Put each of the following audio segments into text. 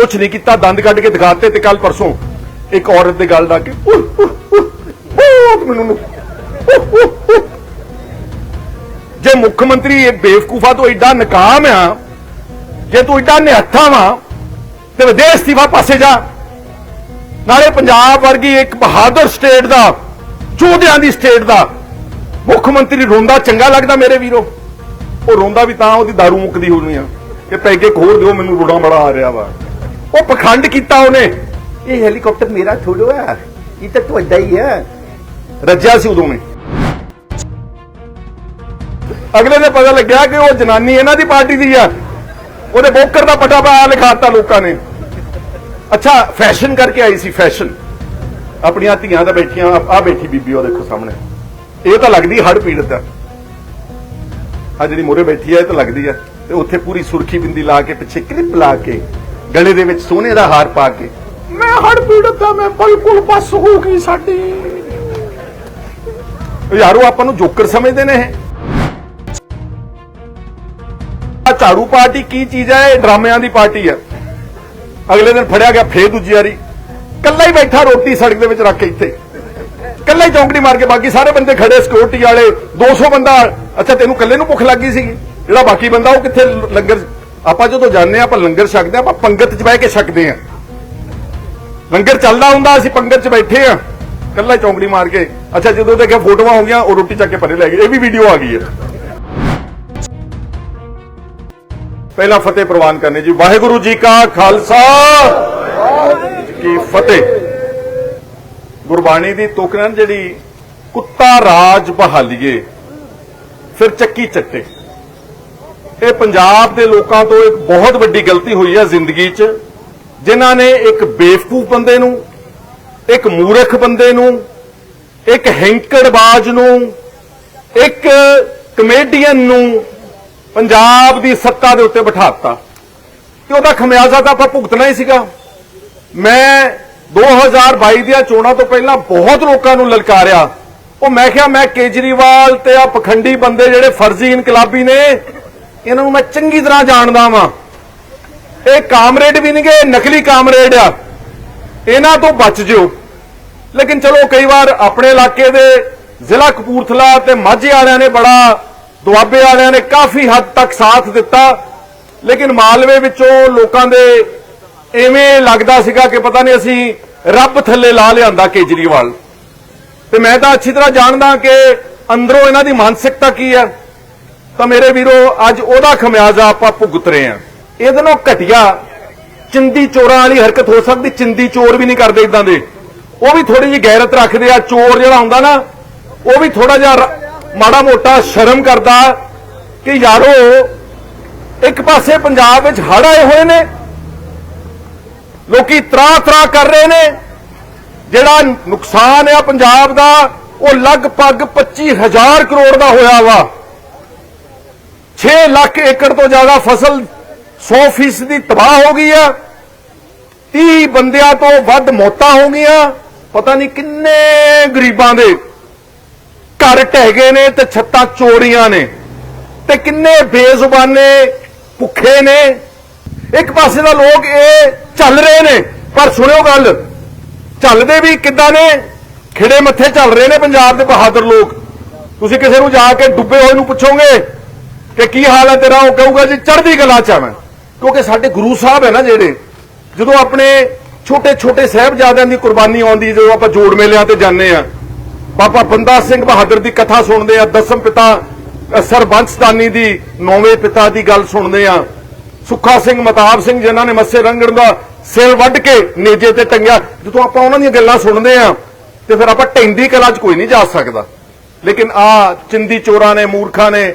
ਕੁਝ ਨਹੀਂ ਕੀਤਾ, ਦੰਦ ਕੱਢ ਕੇ ਦਿਖਾਤੇ ਤੇ ਕੱਲ ਪਰਸੋਂ ਇੱਕ ਔਰਤ ਦੇ ਗੱਲ ਲਾ ਕੇ ਬਹੁਤ ਮੈਨੂੰ ਜੇ ਮੁੱਖ ਮੰਤਰੀ ਇਹ ਬੇਵਕੂਫਾ ਤੋਂ ਐਡਾ ਨਕਾਮ ਆ, ਜੇ ਤੂੰ ਐਡਾ ਨਿਹੱਥਾ ਵਾ, ਤੇ ਵਿਦੇਸ਼ ਅਸਤੀਫਾ ਪਾਸੇ ਜਾ। ਨਾਲੇ ਪੰਜਾਬ ਵਰਗੀ ਇੱਕ ਬਹਾਦਰ ਸਟੇਟ ਦਾ ਯੋਧਿਆਂ ਦੀ ਸਟੇਟ ਦਾ ਮੁੱਖ ਮੰਤਰੀ ਰੋਂਦਾ ਚੰਗਾ ਲੱਗਦਾ ਮੇਰੇ ਵੀਰੋ। ਉਹ ਰੋਂਦਾ ਵੀ ਤਾਂ ਉਹਦੀ दारू ਮੁੱਕਦੀ ਹੋਣੀ ਆ। ਕਿ ਪੈਗੇ ਖੋਰ ਦਿਓ, ਮੈਨੂੰ ਰੋਣਾ ਬੜਾ ਆ ਰਿਹਾ ਵਾ। ਉਹ ਪਖੰਡ ਕੀਤਾ ਉਹਨੇ। ਇਹ ਹੈਲੀਕਾਪਟਰ ਮੇਰਾ ਥੋੜੋ ਹੈ ਇਹ ਤਾਂ ਤੁਹਾਡਾ ਹੀ ਹੈ ਰੱਜਿਆ ਸੀ ਉਦੋਂ ਨੇ ਅਗਲੇ ਨੇ ਪਤਾ ਲੱਗਿਆ ਕਿ ਉਹ ਜਨਾਨੀ ਇਹਨਾਂ ਦੀ ਪਾਰਟੀ ਦੀ ਆ। ਉਹਦੇ ਬੋਕਰ ਦਾ ਪਟਾ ਪਾ ਲਿਖਾਤਾ ਲੋਕਾਂ ਨੇ। ਅੱਛਾ ਫੈਸ਼ਨ ਕਰਕੇ ਆਈ ਸੀ ਫੈਸ਼ਨ ਆਪਣੀਆਂ ਧੀਆਂ ਦਾ ਬੈਠੀਆਂ ਆ ਬੈਠੀ ਬੀਬੀ ਉਹ ਦੇਖੋ ਸਾਹਮਣੇ। ਇਹ ਤਾਂ ਲੱਗਦੀ ਹੜ ਪੀੜਤ ਆ। ਆ ਜਿਹੜੀ ਮੋਰੇ ਬੈਠੀ ਆ ਇਹ ਤਾਂ ਲੱਗਦੀ ਆ। ਤੇ ਉੱਥੇ ਪੂਰੀ ਸੁਰਖੀ ਬਿੰਦੀ ਲਾ ਕੇ ਪਿੱਛੇ ਕਲਿੱਪ ਲਾ ਕੇ ਗਲੇ ਦੇ ਵਿੱਚ ਸੋਨੇ ਦਾ ਹਾਰ ਪਾ ਕੇ। ਮੈਂ ਹੜ ਪੀੜਤ ਆ ਮੈਂ ਬਿਲਕੁਲ ਬਸ ਹੋ ਗਈ ਸਾਡੀ। ਯਾਰੋ ਆਪਾਂ ਨੂੰ ਜੋਕਰ ਸਮਝਦੇ ਨੇ ਇਹ। ਆ ਝਾੜੂ ਪਾਰਟੀ ਕੀ ਚੀਜ਼ ਹੈ ਇਹ ਡਰਾਮਿਆਂ ਦੀ ਪਾਰਟੀ ਹੈ ਅਗਲੇ ਦਿਨ ਫੜਿਆ ਗਿਆ ਫੇਰ ਦੂਜੀ ਵਾਰੀ। ਕੱਲਾ ਹੀ ਬੈਠਾ ਰੋਟੀ ਸੜਕ ਦੇ ਵਿੱਚ ਰੱਖ ਕੇ ਇੱਥੇ। ਕੱਲਾ ਹੀ ਚੌਂਕੜੀ ਮਾਰ ਕੇ ਬਾਕੀ ਸਾਰੇ ਬੰਦੇ ਖੜੇ ਸਿਕਿਉਰਿਟੀ ਵਾਲੇ 200 ਬੰਦਾ। ਅੱਛਾ ਤੈਨੂੰ ਕੱਲੇ ਨੂੰ ਭੁੱਖ ਲੱਗੀ ਸੀਗੀ। ਜਿਹੜਾ ਬਾਕੀ ਬੰਦਾ ਉਹ ਕਿੱਥੇ ਲੰਗਰ ਆਪਾਂ ਜਦੋਂ ਜਾਂਦੇ ਆ ਆਪਾਂ ਲੰਗਰ ਛਕਦੇ ਆ ਆਪਾਂ ਪੰਗਤ 'ਚ ਬਹਿ ਕੇ ਛਕਦੇ ਆ ਲੰਗਰ ਚੱਲਦਾ ਹੁੰਦਾ, ਅਸੀਂ ਪੰਗਤ 'ਚ ਬੈਠੇ ਆ ਕੱਲਾ ਹੀ ਚੌਂਕੜੀ ਮਾਰ ਕੇ। ਅੱਛਾ, ਜਦੋਂ ਦੇਖਿਆ ਫੋਟੋਆਂ ਹੋ ਗਈਆਂ, ਉਹ ਰੋਟੀ ਚੱਕ ਕੇ ਪਰੇ ਲੈ ਗਏ। ਇਹ ਵੀ ਵੀਡੀਓ ਆ ਗਈ ਹੈ। ਪਹਿਲਾ ਫਤਿਹ ਪ੍ਰਵਾਨ ਕਰਨੀ ਜੀ। ਵਾਹਿਗੁਰੂ ਜੀ ਕਾ ਖਾਲਸਾ! ਕੀ ਫਤਿਹ! ਗੁਰਬਾਣੀ ਦੀ ਤੁਕ ਨਾ ਜਿਹੜੀ ਕੁੱਤਾ ਰਾਜ ਬਹਾਲੀਏ, ਫਿਰ ਚੱਕੀ ਚੱਟੇ। ਇਹ ਪੰਜਾਬ ਦੇ ਲੋਕਾਂ ਤੋਂ ਇੱਕ ਬਹੁਤ ਵੱਡੀ ਗਲਤੀ ਹੋਈ ਹੈ ਜ਼ਿੰਦਗੀ 'ਚ, ਜਿਨ੍ਹਾਂ ਨੇ ਇੱਕ ਬੇਵਕੂਫ ਬੰਦੇ ਨੂੰ, ਇੱਕ ਮੂਰਖ ਬੰਦੇ ਨੂੰ, ਇੱਕ ਹੈਂਕੜਬਾਜ਼ ਨੂੰ, ਇੱਕ ਕਮੇਡੀਅਨ ਨੂੰ ਪੰਜਾਬ ਦੀ ਸੱਤਾ ਦੇ ਉੱਤੇ ਬਿਠਾਤਾ। ਤੇ ਉਹਦਾ ਖਮਿਆਜ਼ਾ ਤਾਂ ਆਪਾਂ ਭੁਗਤਣਾ ਹੀ ਸੀਗਾ। ਮੈਂ 2022 ਦੀਆਂ ਚੋਣਾਂ ਤੋਂ ਪਹਿਲਾਂ ਬਹੁਤ ਲੋਕਾਂ ਨੂੰ ਲਲਕਾਰਿਆ। ਉਹ ਮੈਂ ਕਿਹਾ, ਮੈਂ ਕੇਜਰੀਵਾਲ ਤੇ ਆ ਪਖੰਡੀ ਬੰਦੇ ਜਿਹੜੇ ਫਰਜ਼ੀ ਇਨਕਲਾਬੀ ਨੇ ਇਹਨਾਂ ਨੂੰ ਮੈਂ ਚੰਗੀ ਤਰ੍ਹਾਂ ਜਾਣਦਾ ਵਾਂ। ਇਹ ਕਾਮਰੇਡ ਵੀ ਨਹੀਂਗੇ ਨਕਲੀ ਕਾਮਰੇਡ ਆ। ਇਹਨਾਂ ਤੋਂ ਬਚ ਜਿਓ। ਲੇਕਿਨ ਚਲੋ, ਕਈ ਵਾਰ ਆਪਣੇ ਇਲਾਕੇ ਦੇ ਜ਼ਿਲ੍ਹਾ ਕਪੂਰਥਲਾ ਤੇ ਮਾਝੇ ਵਾਲਿਆਂ ਨੇ ਬੜਾ ਦੁਆਬੇ ਵਾਲਿਆਂ ਨੇ ਕਾਫੀ ਹੱਦ ਤੱਕ ਸਾਥ ਦਿੱਤਾ। ਲੇਕਿਨ ਮਾਲਵੇ ਵਿੱਚੋਂ ਲੋਕਾਂ ਦੇ ਐਵੇਂ ਲੱਗਦਾ ਸੀਗਾ ਕਿ ਪਤਾ ਨਹੀਂ ਅਸੀਂ ਰੱਬ ਥੱਲੇ ਲਾ ਲਿਆਂਦਾ ਕੇਜਰੀਵਾਲ। ਤੇ ਮੈਂ ਤਾਂ ਅੱਛੀ ਤਰ੍ਹਾਂ ਜਾਣਦਾ ਕਿ ਅੰਦਰੋਂ ਇਹਨਾਂ ਦੀ ਮਾਨਸਿਕਤਾ ਕੀ ਹੈ ਤਾਂ ਮੇਰੇ ਵੀਰੋ, ਅੱਜ ਉਹਦਾ ਖਮਿਆਜ਼ਾ ਆਪਾਂ ਭੁਗਤ ਰਹੇ ਹਾਂ। ਇਹਦੇ ਨਾਲ ਘਟਿਆ ਚਿੰਦੀ ਚੋਰਾਂ ਵਾਲੀ ਹਰਕਤ ਹੋ ਸਕਦੀ, ਚਿੰਦੀ ਚੋਰ ਵੀ ਨਹੀਂ ਕਰਦੇ ਇਦਾਂ ਦੇ। ਉਹ ਵੀ ਥੋੜੀ ਜਿਹੀ ਗੈਰਤ ਰੱਖਦੇ ਆ, ਚੋਰ ਜਿਹੜਾ ਹੁੰਦਾ ਨਾ, ਉਹ ਵੀ ਥੋੜਾ ਜਿਹਾ ਮਾੜਾ ਮੋਟਾ ਸ਼ਰਮ ਕਰਦਾ ਕਿ ਯਾਰੋ, ਇੱਕ ਪਾਸੇ ਪੰਜਾਬ ਵਿੱਚ ਹੜ੍ਹ ਆਏ ਹੋਏ ਨੇ, ਲੋਕੀ ਤਰਾ ਤਰਾ ਕਰ ਰਹੇ ਨੇ, ਜਿਹੜਾ ਨੁਕਸਾਨ ਆ ਪੰਜਾਬ ਦਾ, ਉਹ ਲਗਭਗ 25000 ਕਰੋੜ ਦਾ ਹੋਇਆ ਵਾ। 6 ਲੱਖ ਏਕੜ ਤੋਂ ਜ਼ਿਆਦਾ ਫਸਲ 100% ਦੀ ਤਬਾਹ ਹੋ ਗਈ ਆ। 30 ਬੰਦਿਆਂ ਤੋਂ ਵੱਧ ਮੌਤਾਂ ਹੋ ਗਈਆਂ। ਪਤਾ ਨਹੀਂ ਕਿੰਨੇ ਗਰੀਬਾਂ ਦੇ ਘਰ ਢਹਿ ਗਏ ਨੇ ਤੇ ਛੱਤਾਂ ਚੋਰੀਆਂ ਨੇ ਤੇ ਕਿੰਨੇ ਬੇਜ਼ੁਬਾਨੇ ਭੁੱਖੇ ਨੇ। ਇੱਕ ਪਾਸੇ ਦਾ ਲੋਕ ਇਹ ਚੱਲ ਰਹੇ ਨੇ, ਪਰ ਸੁਣਿਓ ਗੱਲ, ਚੱਲਦੇ ਵੀ ਕਿੱਦਾਂ ਨੇ? ਖਿੜੇ ਮੱਥੇ ਚੱਲ ਰਹੇ ਨੇ ਪੰਜਾਬ ਦੇ ਬਹਾਦਰ ਲੋਕ। ਤੁਸੀਂ ਕਿਸੇ ਨੂੰ ਜਾ ਕੇ ਡੁੱਬੇ ਹੋਏ ਨੂੰ ਪੁੱਛੋਗੇ ਕਿ ਕੀ ਹਾਲ ਹੈ ਤੇਰਾ? ਉਹ ਕਹੂਗਾ ਜੀ, ਚੜ੍ਹਦੀ ਕਲਾ ਚ ਆ ਮੈਂ। ਕਿਉਂਕਿ ਸਾਡੇ ਗੁਰੂ ਸਾਹਿਬ ਹੈ ਨਾ ਜਿਹੜੇ, ਜਦੋਂ ਆਪਣੇ ਛੋਟੇ ਛੋਟੇ ਸਾਹਿਬਜ਼ਾਦਿਆਂ ਦੀ ਕੁਰਬਾਨੀ ਆਉਂਦੀ ਜਦੋਂ ਆਪਾਂ ਜੋੜ ਮੇਲਿਆਂ ਤੇ ਜਾਂਦੇ ਆ ਬਾਬਾ ਬੰਦਾ ਸਿੰਘ ਬਹਾਦਰ ਦੀ ਕਥਾ ਸੁਣਦੇ ਆ ਦਸਮ ਪਿਤਾ ਸਰਬੰਸਦਾਨੀ ਦੀ ਨੌਵੇਂ ਪਿਤਾ ਦੀ ਗੱਲ ਸੁਣਦੇ ਆ ਸੁੱਖਾ ਸਿੰਘ, ਮਤਾਬ ਸਿੰਘ ਜਿਨ੍ਹਾਂ ਨੇ ਮੱਸੇ ਰੰਗਣ ਦਾ ਸਿਰ ਵੱਢ ਕੇ ਨੇਜੇ ਤੇ ਟੰਗਿਆ, ਜਦੋਂ ਆਪਾਂ ਉਹਨਾਂ ਦੀਆਂ ਗੱਲਾਂ ਸੁਣਦੇ ਆ ਤੇ ਫਿਰ ਆਪਾਂ ਟੈਂਦੀ ਕਲਾ 'ਚ ਕੋਈ ਨਹੀਂ ਜਾ ਸਕਦਾ। ਲੇਕਿਨ ਆ ਚਿੰਦੀ ਚੋਰਾਂ ਨੇ, ਮੂਰਖਾਂ ਨੇ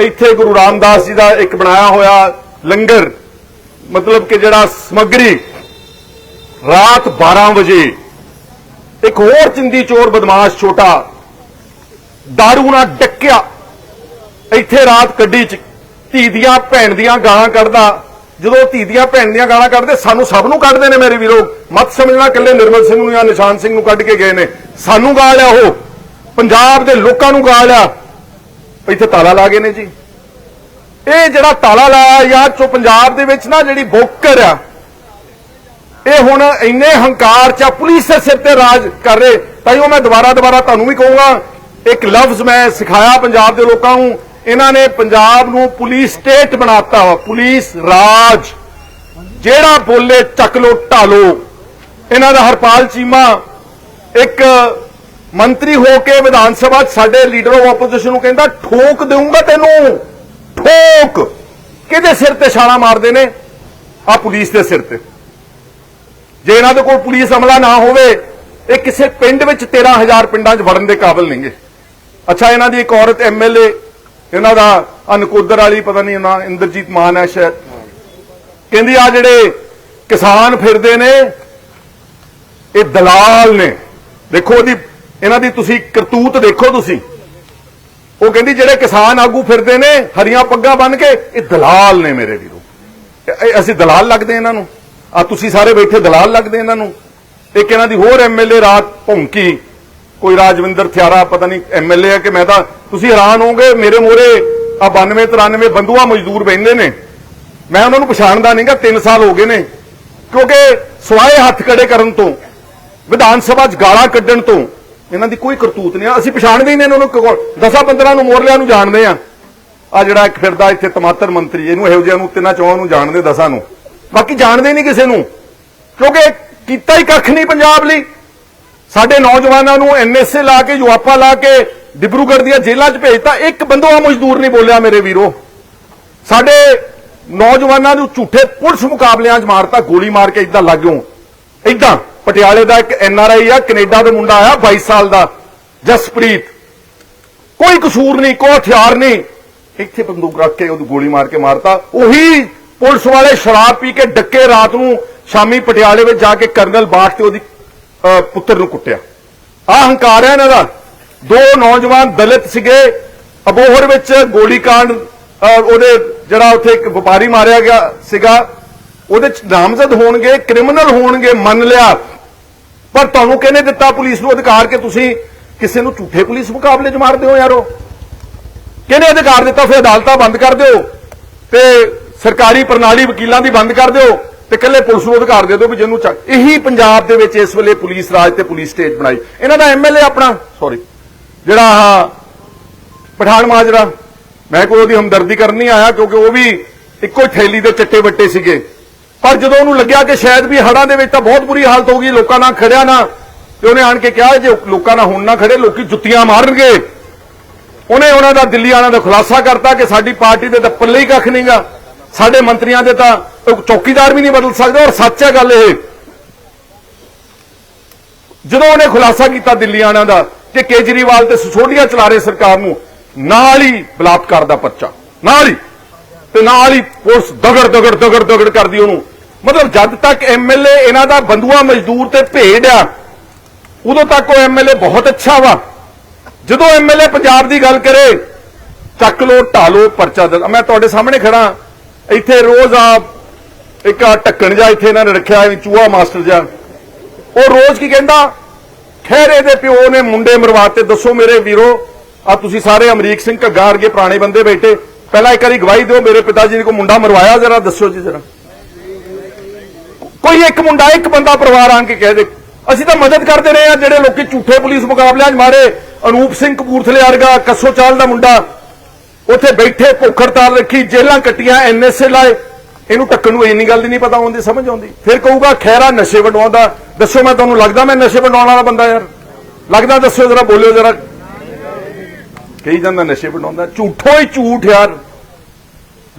ਇੱਥੇ ਗੁਰੂ ਰਾਮਦਾਸ ਜੀ ਦਾ ਇੱਕ ਬਣਾਇਆ ਹੋਇਆ ਲੰਗਰ, ਮਤਲਬ ਕਿ ਜਿਹੜਾ ਸਮੱਗਰੀ, ਰਾਤ 12 ਵਜੇ। ਇੱਕ ਹੋਰ ਚਿੰਦੀ ਚੋਰ ਬਦਮਾਸ਼ ਛੋਟਾ, दारू ਨਾਲ ਡੱਕਿਆ, ਇੱਥੇ ਰਾਤ ਕੱਢੀ ਚ, ਧੀ ਦੀਆਂ ਭੈਣ ਦੀਆਂ ਗਾਲਾਂ ਕੱਢਦਾ। ਜਦੋਂ ਧੀ ਦੀਆਂ ਭੈਣ ਦੀਆਂ ਗਾਲਾਂ ਕੱਢਦੇ, ਸਾਨੂੰ ਸਭ ਨੂੰ ਕੱਢਦੇ ਨੇ ਮੇਰੇ ਵੀਰੋ। ਮਤ ਸਮਝਣਾ ਇਕੱਲੇ ਨਿਰਮਲ ਸਿੰਘ ਨੂੰ ਜਾਂ ਨਿਸ਼ਾਨ ਸਿੰਘ ਨੂੰ ਕੱਢ ਕੇ ਗਏ ਨੇ। ਸਾਨੂੰ ਗਾਲ ਆ ਉਹ। ਪੰਜਾਬ ਦੇ ਲੋਕਾਂ ਨੂੰ ਗਾਲ ਆ। ਇੱਥੇ ਤਾਲਾ ਲਾ ਗਏ ਨੇ ਜੀ। ਇਹ ਜਿਹੜਾ ਤਾਲਾ ਲਾਇਆ ਯਾਰ ਚੋ ਪੰਜਾਬ ਦੇ ਵਿੱਚ ਨਾ ਜਿਹੜੀ ਬੋਕਰ ਆ, ਇਹ ਹੁਣ ਇੰਨੇ ਹੰਕਾਰ ਚ ਪੁਲਿਸ ਦੇ ਸਿਰ ਤੇ ਰਾਜ ਕਰ ਰਹੇ। ਤਾਈਓ ਮੈਂ ਦੁਬਾਰਾ ਦੁਬਾਰਾ ਤੁਹਾਨੂੰ ਵੀ ਕਹੂੰਗਾ, ਇੱਕ ਲਫ਼ਜ਼ ਮੈਂ ਸਿਖਾਇਆ ਪੰਜਾਬ ਦੇ ਲੋਕਾਂ ਨੂੰ, ਇਹਨਾਂ ਨੇ ਪੰਜਾਬ ਨੂੰ ਪੁਲਿਸ ਸਟੇਟ ਬਣਾਤਾ ਵਾ, ਪੁਲਿਸ ਰਾਜ। ਜਿਹੜਾ ਬੋਲੇ ਚੱਕ ਲੋ ਢਾਲੋ, ਇਹਨਾਂ ਦਾ ਹਰਪਾਲ ਚੀਮਾ ਇੱਕ ਮੰਤਰੀ ਹੋ ਕੇ ਵਿਧਾਨ ਸਭਾ 'ਚ ਸਾਡੇ ਲੀਡਰ ਆਫ ਆਪੋਜੀਸ਼ਨ ਨੂੰ ਕਹਿੰਦਾ, ਠੋਕ ਦੇਊਂਗਾ ਤੈਨੂੰ। ਠੋਕ! ਕਿਹਦੇ ਸਿਰ ਤੇ ਛਾਲਾ ਮਾਰਦੇ ਨੇ? ਆ ਪੁਲਿਸ ਦੇ ਸਿਰ ਤੇ। ਜੇ ਇਹਨਾਂ ਦੇ ਕੋਲ ਪੁਲਿਸ ਅਮਲਾ ਨਾ ਹੋਵੇ, ਇਹ ਕਿਸੇ ਪਿੰਡ ਵਿੱਚ 13000 ਪਿੰਡਾਂ 'ਚ ਵੜਨ ਦੇ ਕਾਬਿਲ ਨਹੀਂਗੇ ਅੱਛਾ, ਇਹਨਾਂ ਦੀ ਇੱਕ ਔਰਤ ਐਮਐਲਏ ਇਹਨਾਂ ਦਾ ਅਨਕੋਦਰ ਵਾਲੀ, ਪਤਾ ਨਹੀਂ ਉਹਨਾਂ ਇੰਦਰਜੀਤ ਮਾਨ ਹੈ ਸ਼ਾਇਦ। ਕਹਿੰਦੀ ਆ ਜਿਹੜੇ ਕਿਸਾਨ ਫਿਰਦੇ ਨੇ, ਇਹ ਦਲਾਲ ਨੇ। ਦੇਖੋ, ਉਹਦੀ ਇਹਨਾਂ ਦੀ ਤੁਸੀਂ ਕਰਤੂਤ ਦੇਖੋ ਤੁਸੀਂ। ਉਹ ਕਹਿੰਦੀ, ਜਿਹੜੇ ਕਿਸਾਨ ਆਗੂ ਫਿਰਦੇ ਨੇ, ਹਰੀਆਂ ਪੱਗਾਂ ਬੰਨ ਕੇ, ਇਹ ਦਲਾਲ ਨੇ ਮੇਰੇ ਵੀਰੋ। ਅਸੀਂ ਦਲਾਲ ਲੱਗਦੇ ਇਹਨਾਂ ਨੂੰ। ਆ ਤੁਸੀਂ ਸਾਰੇ ਬੈਠੇ ਦਲਾਲ ਲੱਗਦੇ ਇਹਨਾਂ ਨੂੰ। ਇੱਕ ਇਹਨਾਂ ਦੀ ਹੋਰ ਐਮਐਲਏ ਰਾਤ ਭੌਂਕੀ। ਕੋਈ ਰਾਜਵਿੰਦਰ ਥਿਆਰਾ, ਪਤਾ ਨਹੀਂ ਐਮਐਲਏ ਹੈ ਕਿ ਮੈਂ ਤਾਂ, ਤੁਸੀਂ ਹੈਰਾਨ ਹੋਗੇ ਮੇਰੇ ਮੋਰੇ ਆ 92 93 ਬੰਦੂਆ ਮਜ਼ਦੂਰ ਬੈੰਦੇ ਨੇ। ਮੈਂ ਉਹਨਾਂ ਨੂੰ ਪਛਾਣਦਾ ਨਹੀਂਗਾ 3 ਸਾਲ ਹੋ ਗਏ ਨੇ। ਕਿਉਂਕਿ ਸਵਾਏ ਹੱਥ ਕੜੇ ਕਰਨ ਤੋਂ, ਵਿਧਾਨ ਸਭਾ 'ਚ ਗਾਲਾਂ ਕੱਢਣ ਤੋਂ ਇਹਨਾਂ ਦੀ ਕੋਈ ਕਰਤੂਤ ਨਹੀਂ ਆ। ਅਸੀਂ ਪਛਾਣਦੇ ਹੀ ਨਹੀਂ ਇਹਨਾਂ ਨੂੰ 10 15 ਨੂੰ ਮੋਰਲਿਆਂ ਨੂੰ ਜਾਣਦੇ ਆ। ਆ ਜਿਹੜਾ ਇੱਕ ਫਿਰਦਾ ਇੱਥੇ ਟਮਾਟਰ ਮੰਤਰੀ, ਇਹਨੂੰ ਇਹੋ ਜਿਹਾ ਨੂੰ, ਤਿੰਨਾਂ ਚੌਹਾਂ ਨੂੰ ਜਾਣਦੇ, ਦਸਾਂ ਨੂੰ। ਬਾਕੀ ਜਾਣਦੇ ਨਹੀਂ ਕਿਸੇ ਨੂੰ। ਕਿਉਂਕਿ ਕੀਤਾ ਹੀ ਕੱਖ ਨਹੀਂ ਪੰਜਾਬ ਲਈ। ਸਾਡੇ ਨੌਜਵਾਨਾਂ ਨੂੰ ਐਨਐਸਏ ਲਾ ਕੇ ਜੁਆਪਾ ਲਾ ਕੇ, ਡਿਬਰੂਗੜ੍ਹ ਦੀਆਂ ਜੇਲ੍ਹਾਂ 'ਚ ਭੇਜਤਾ। ਇੱਕ ਬੰਦੋਆ ਮਜ਼ਦੂਰ ਨਹੀਂ ਬੋਲਿਆ ਮੇਰੇ ਵੀਰੋ। ਸਾਡੇ ਨੌਜਵਾਨਾਂ ਨੂੰ ਝੂਠੇ ਪੁਲਿਸ ਮੁਕਾਬਲਿਆਂ 'ਚ ਮਾਰਤਾ, ਗੋਲੀ ਮਾਰ ਕੇ ਇਦਾਂ ਲੱਗਿਓ ਇਦਾਂ ਪਟਿਆਲੇ ਦਾ ਇੱਕ ਐਨ ਆਰ ਆਈ ਆ ਕੈਨੇਡਾ ਦਾ ਮੁੰਡਾ ਆਇਆ 22 ਸਾਲ ਦਾ ਜਸਪ੍ਰੀਤ। ਕੋਈ ਕਸੂਰ ਨਹੀਂ ਕੋਈ ਹਥਿਆਰ ਨਹੀਂ। ਇੱਥੇ ਬੰਦੂਕ ਰੱਖ ਕੇ ਉਹਨੂੰ ਗੋਲੀ ਮਾਰ ਕੇ ਮਾਰਤਾ। ਉਹੀ ਪੁਲਿਸ ਵਾਲੇ ਸ਼ਰਾਬ ਪੀ ਕੇ ਡੱਕੇ ਰਾਤ ਨੂੰ ਸ਼ਾਮੀ ਪਟਿਆਲੇ ਵਿੱਚ ਜਾ ਕੇ ਕਰਨਲ ਬਾਠ ਤੇ ਉਹਦੀ ਪੁੱਤਰ ਨੂੰ ਕੁੱਟਿਆ। ਆ ਹੰਕਾਰ ਹੈ ਇਹਨਾਂ ਦਾ। ਦੋ ਨੌਜਵਾਨ ਦਲਿਤ ਸੀਗੇ। ਅਬੋਹਰ ਵਿੱਚ ਗੋਲੀकांड ਅਹ, ਉਹਦੇ ਜਿਹੜਾ ਉੱਥੇ ਇੱਕ ਵਪਾਰੀ ਮਾਰਿਆ ਗਿਆ ਸੀਗਾ। ਉਹਦੇ ਚ ਨਾਮਜ਼ਦ ਹੋਣਗੇ ਕ੍ਰਿਮੀਨਲ ਹੋਣਗੇ ਮੰਨ ਲਿਆ। ਪਰ ਤੁਹਾਨੂੰ ਕਿਹਨੇ ਦਿੱਤਾ ਪੁਲਿਸ ਨੂੰ ਅਧਿਕਾਰ ਕਿ ਤੁਸੀਂ ਕਿਸੇ ਨੂੰ ਝੂਠੇ ਪੁਲਿਸ ਮੁਕਾਬਲੇ 'ਚ ਮਾਰਦੇ ਹੋ ਯਾਰੋ? ਕਿਹਨੇ ਅਧਿਕਾਰ ਦਿੱਤਾ? ਫਿਰ ਅਦਾਲਤਾਂ ਬੰਦ ਕਰ ਦਿਓ ਤੇ ਸਰਕਾਰੀ ਪ੍ਰਣਾਲੀ ਵਕੀਲਾਂ ਦੀ ਬੰਦ ਕਰ ਦਿਓ ਤੇ ਇਕੱਲੇ ਪੁਲਿਸ ਨੂੰ ਅਧਿਕਾਰ ਦੇ ਦਿਓ ਵੀ ਜਿਹਨੂੰ ਚੱਕ ਇਹੀ ਪੰਜਾਬ ਦੇ ਵਿੱਚ ਇਸ ਵੇਲੇ ਪੁਲਿਸ ਰਾਜ ਤੇ ਪੁਲਿਸ ਸਟੇਟ ਬਣਾਈ। ਇਹਨਾਂ ਦਾ ਐਮਐਲਏ ਆਪਣਾ ਸੌਰੀ ਜਿਹੜਾ ਆਹ ਪਠਾਨ ਮਾਜਰਾ, ਮੈਂ ਕੋਈ ਉਹਦੀ ਹਮਦਰਦੀ ਕਰਨ ਨਹੀਂ ਆਇਆ ਕਿਉਂਕਿ ਉਹ ਵੀ ਇੱਕੋ ਹੀ ਥੈਲੀ ਦੇ ਚੱਟੇ ਵੱਟੇ ਸੀਗੇ। ਪਰ ਜਦੋਂ ਉਹਨੂੰ ਲੱਗਿਆ ਕਿ ਸ਼ਾਇਦ ਵੀ ਹੜਾਂ ਦੇ ਵਿੱਚ ਤਾਂ ਬਹੁਤ ਬੁਰੀ ਹਾਲਤ ਹੋ ਗਈ, ਲੋਕਾਂ ਨਾਲ ਖੜਿਆ ਨਾ, ਤੇ ਉਹਨੇ ਆਣ ਕੇ ਕਿਹਾ, ਜੇ ਲੋਕਾਂ ਨਾਲ ਹੁਣ ਨਾ ਖੜੇ, ਲੋਕੀ ਜੁੱਤੀਆਂ ਮਾਰਨਗੇ। ਉਹਨੇ ਉਹਨਾਂ ਦਾ ਦਿੱਲੀ ਵਾਲਿਆਂ ਦਾ ਖੁਲਾਸਾ ਕਰਤਾ ਕਿ ਸਾਡੀ ਪਾਰਟੀ ਦੇ ਤਾਂ ਪੱਲੇ ਹੀ ਕੱਖ ਨਹੀਂਗਾ ਸਾਡੇ ਮੰਤਰੀਆਂ ਦੇ ਤਾਂ ਚੌਕੀਦਾਰ ਵੀ ਨਹੀਂ ਬਦਲ ਸਕਦੇ, ਔਰ ਸੱਚ ਹੈ ਗੱਲ ਇਹ। ਜਦੋਂ ਉਹਨੇ ਖੁਲਾਸਾ ਕੀਤਾ ਦਿੱਲੀ ਵਾਲਿਆਂ ਦਾ ਕਿ ਕੇਜਰੀਵਾਲ ਤੇ ਸਿਸੋਡੀਆ ਚਲਾ ਰਹੇ ਸਰਕਾਰ ਨੂੰ, ਨਾਲ ਹੀ ਬਲਾਤਕਾਰ ਦਾ ਪਰਚਾ, ਨਾਲ ਹੀ, ਤੇ ਨਾਲ ਹੀ ਪੁਲਿਸ ਦਗੜ ਦਗੜ ਦਗੜ ਦਗੜ ਕਰਦੀ ਉਹਨੂੰ। ਮਤਲਬ ਜਦ ਤੱਕ ਐਮਐਲਏ ਇਹਨਾਂ ਦਾ ਬੰਦੂਆ ਮਜ਼ਦੂਰ ਤੇ ਭੇਡ ਆ, ਉਦੋਂ ਤੱਕ ਉਹ ਐਮਐਲਏ ਬਹੁਤ ਅੱਛਾ ਵਾ। ਜਦੋਂ ਐਮਐਲਏ ਪੰਜਾਬ ਦੀ ਗੱਲ ਕਰੇ, ਚੱਕ ਲੋ ਢਾਲੋ ਪਰਚਾ ਦੇ ਮੈਂ ਤੁਹਾਡੇ ਸਾਹਮਣੇ ਖੜਾ। ਇੱਥੇ ਰੋਜ਼ ਆ, ਇੱਕ ਆਹ ਢੱਕਣ ਜਾ ਇੱਥੇ ਇਹਨਾਂ ਨੇ ਰੱਖਿਆ ਵੀ ਚੂਹਾ ਮਾਸਟਰ ਜਾ ਉਹ ਰੋਜ਼ ਕੀ ਕਹਿੰਦਾ? ਖਹਿਰੇ ਦੇ ਪਿਓ ਨੇ ਮੁੰਡੇ ਮਰਵਾਤੇ ਦੱਸੋ ਮੇਰੇ ਵੀਰੋ, ਆ ਤੁਸੀਂ ਸਾਰੇ ਅਮਰੀਕ ਸਿੰਘ ਘੱਗਾ ਵਰਗੇ ਪੁਰਾਣੇ ਬੰਦੇ ਬੈਠੇ। ਪਹਿਲਾਂ ਇੱਕ ਵਾਰੀ ਗਵਾਹੀ ਦਿਓ, ਮੇਰੇ ਪਿਤਾ ਜੀ ਨੇ ਕੋ ਮੁੰਡਾ ਮਰਵਾਇਆ, ਜਰਾ ਦੱਸੋ ਜੀ ਜਰਾ। ਕੋਈ ਇੱਕ ਮੁੰਡਾ, ਇੱਕ ਬੰਦਾ ਪਰਿਵਾਰ ਆਣ ਕੇ ਕਹਿ ਦੇ। ਅਸੀਂ ਤਾਂ ਮਦਦ ਕਰਦੇ ਰਹੇ ਆ, ਜਿਹੜੇ ਲੋਕੀ ਝੂਠੇ ਪੁਲਿਸ ਮੁਕਾਬਲਿਆਂ 'ਚ ਮਾਰੇ। ਅਨੂਪ ਸਿੰਘ ਕਪੂਰਥਲੇ ਵਰਗਾ, ਕੱਸੋ ਚਾਲ ਦਾ ਮੁੰਡਾ। ਉੱਥੇ ਬੈਠੇ ਭੁੱਖ ਹੜਤਾਲ ਰੱਖੀ ਜੇਲਾਂ ਕੱਟੀਆਂ ਐਨਐਸਏ ਲਾਏ। ਇਹਨੂੰ ਟੱਕਣ ਨੂੰ ਇੰਨੀ ਗੱਲ ਦੀ ਨਹੀਂ ਪਤਾ ਆਉਂਦੀ, ਸਮਝ ਆਉਂਦੀ। ਫਿਰ ਕਹੂਗਾ ਖੈਰਾ ਨਸ਼ੇ ਵਡਵਾਉਂਦਾ ਦੱਸੋ ਮੈਂ ਤੁਹਾਨੂੰ ਲੱਗਦਾ ਮੈਂ ਨਸ਼ੇ ਵਡਵਾਉਣ ਵਾਲਾ ਬੰਦਾ ਯਾਰ? ਲੱਗਦਾ ਦੱਸੋ ਜਰਾ, ਬੋਲਿਓ ਜਰਾ। ਕਹੀ ਜਾਂਦਾ ਨਸ਼ੇ ਵਡਵਾਉਂਦਾ ਝੂਠੋ ਹੀ ਝੂਠ ਯਾਰ।